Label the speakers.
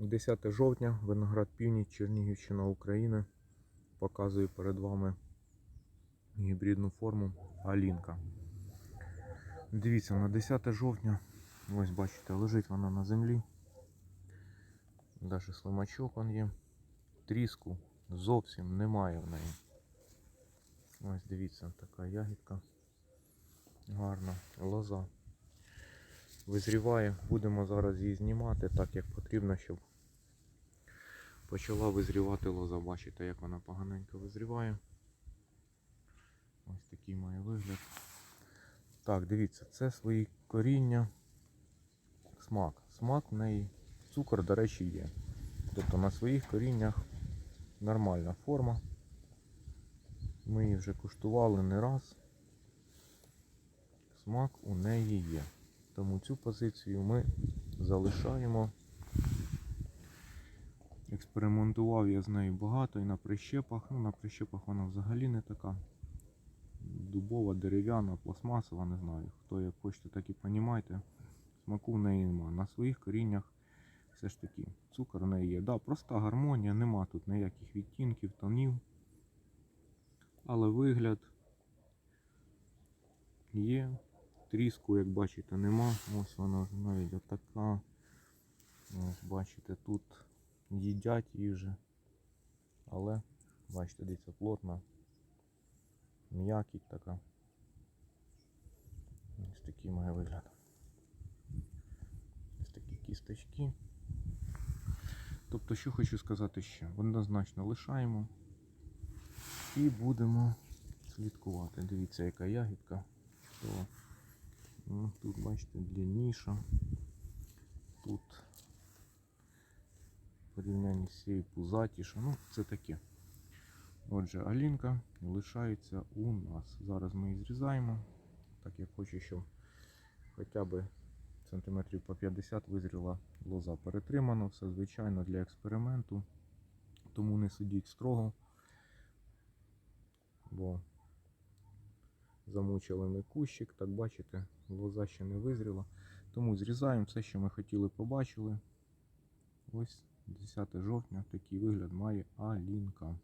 Speaker 1: 10 жовтня, Виноград Північ, Чернігівщина, Україна. Показую перед вами гібридну форму Алінка. Дивіться, на 10 жовтня, ось бачите, лежить вона на землі. Даже слимачок он є. Тріску зовсім немає в неї. Ось дивіться, така ягідка. Гарна, лоза. Визріває, будемо зараз її знімати так, як потрібно, щоб почала визрівати лоза. Бачите, як вона поганенько визріває. Ось такий має вигляд. Так, дивіться, це свої коріння. Смак. Смак в неї. Цукор, до речі, є. Тобто на своїх коріннях нормальна форма. Ми її вже куштували не раз. Смак у неї є. Тому цю позицію ми залишаємо. Експериментував я з нею багато і на прищепах. Ну, на прищепах вона взагалі не така. Дубова, дерев'яна, пластмасова, не знаю. Хто як хочете, так і понімайте. Смаку в неї нема. На своїх коріннях все ж таки цукор в неї є. Да, проста гармонія, нема тут ніяких відтінків, тонів. Але вигляд є. Тріску, як бачите, нема. Ось вона вже навіть отака. Ось бачите, тут їдять її вже. Але, бачите, дивіться, плотна. М'якіть така. Ось такий має вигляд. Ось такі кісточки. Тобто, що хочу сказати ще, однозначно лишаємо і будемо слідкувати. Дивіться, яка ягідка. Чудова. Тут, бачите, длинніша. Тут порівнянні з цією пузатіша. Ну, це таке. Отже, Алінка лишається у нас. Зараз ми її зрізаємо. Так як хочу, щоб хоча б сантиметрів по 50 визріла лоза. Перетримано, все звичайно для експерименту. Тому не сидіть строго, бо замучили ми кущик, так бачите, лоза ще не визріла. Тому зрізаємо все, що ми хотіли побачили. Ось 10 жовтня такий вигляд має Алінка.